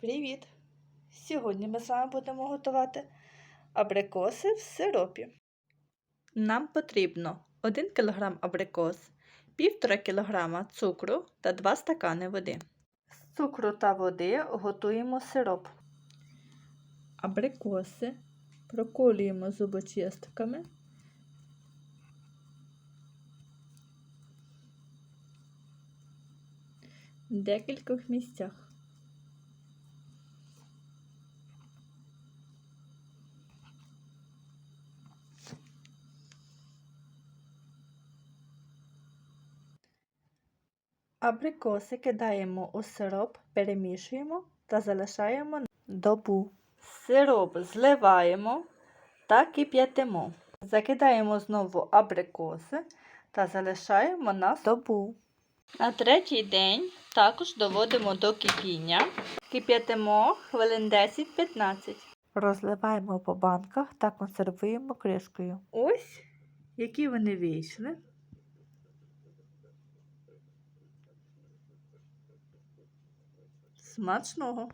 Привіт! Сьогодні ми з вами будемо готувати абрикоси в сиропі. Нам потрібно 1 кг абрикос, 1,5 кг цукру та 2 стакани води. З цукру та води готуємо сироп. Абрикоси проколюємо зубочистками. В декількох місцях. Абрикоси кидаємо у сироп, перемішуємо та залишаємо добу. Сироп зливаємо та кип'ятимо. Закидаємо знову абрикоси та залишаємо на добу. На третій день також доводимо до кипіння. Кип'ятимо хвилин 10-15. Розливаємо по банках та консервуємо кришкою. Ось які вони вийшли. Смачного!